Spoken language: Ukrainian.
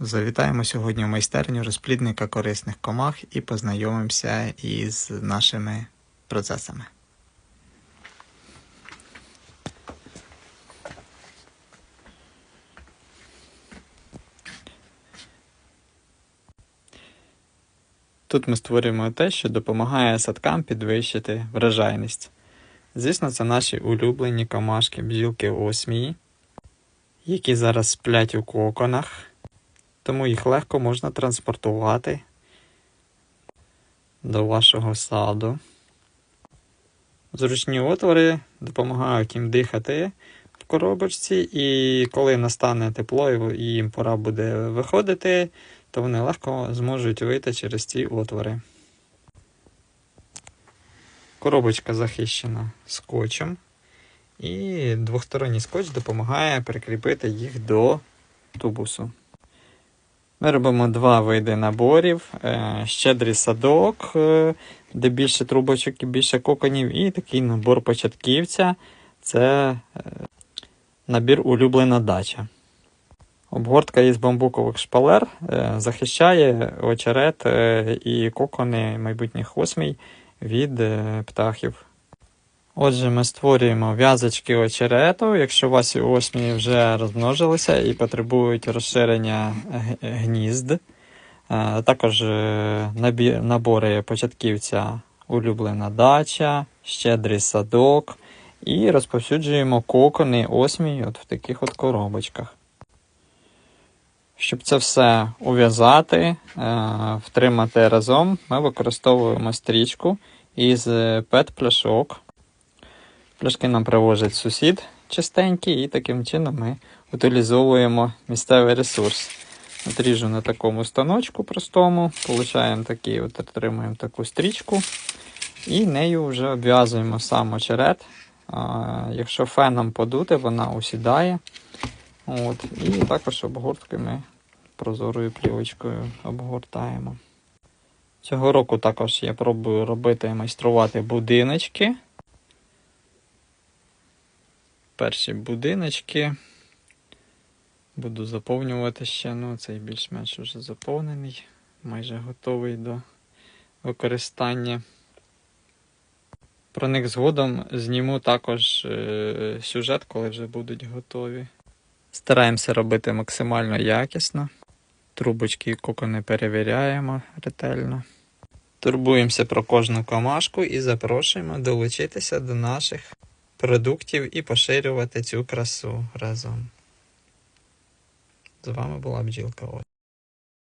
Завітаємо сьогодні в майстерню розплідника корисних комах і познайомимося із нашими процесами. Тут ми створюємо те, що допомагає садкам підвищити врожайність. Звісно, це наші улюблені комашки бджілки осмії, які зараз сплять у коконах, тому їх легко можна транспортувати до вашого саду. Зручні отвори допомагають їм дихати в коробочці, і коли настане тепло і їм пора буде виходити, то вони легко зможуть вийти через ці отвори. Коробочка захищена скотчем, і двосторонній скотч допомагає прикріпити їх до тубусу. Ми робимо два види наборів: Е, щедрий садок, е, де більше трубочок і більше коконів, і такий набор початківця це е, набір улюблена дача. Обгортка із бамбукових шпалер захищає очерет і кокони майбутніх осмій від птахів. Отже, ми створюємо в'язочки очерету. Якщо вас осмії вже розмножилися і потребують розширення гнізд, Е, також е, набори початківця улюблена дача, щедрий садок і розповсюджуємо кокони осмій от в таких от коробочках. Щоб це все ув'язати, е, втримати разом, ми використовуємо стрічку із пет-пляшок. Пляшки нам привозить сусід чистенький, і таким чином ми утилізовуємо місцевий ресурс. От ріжу на такому станочку простому, получаємо такий, от отримуємо таку стрічку, і нею вже обв'язуємо сам очерет. А, якщо феном подути, вона усідає. От, і також обгортки ми прозорою плівочкою обгортаємо. Цього року також я пробую робити майструвати будиночки. Перші будиночки. Буду заповнювати ще. Ну, цей більш-менш вже заповнений, майже готовий до використання. Про них згодом зніму також е, сюжет, коли вже будуть готові. Стараємося робити максимально якісно. Трубочки і кокони перевіряємо ретельно. Турбуємося про кожну комашку і запрошуємо долучитися до наших продуктів і поширювати цю красу разом. З вами була бджілка Оля.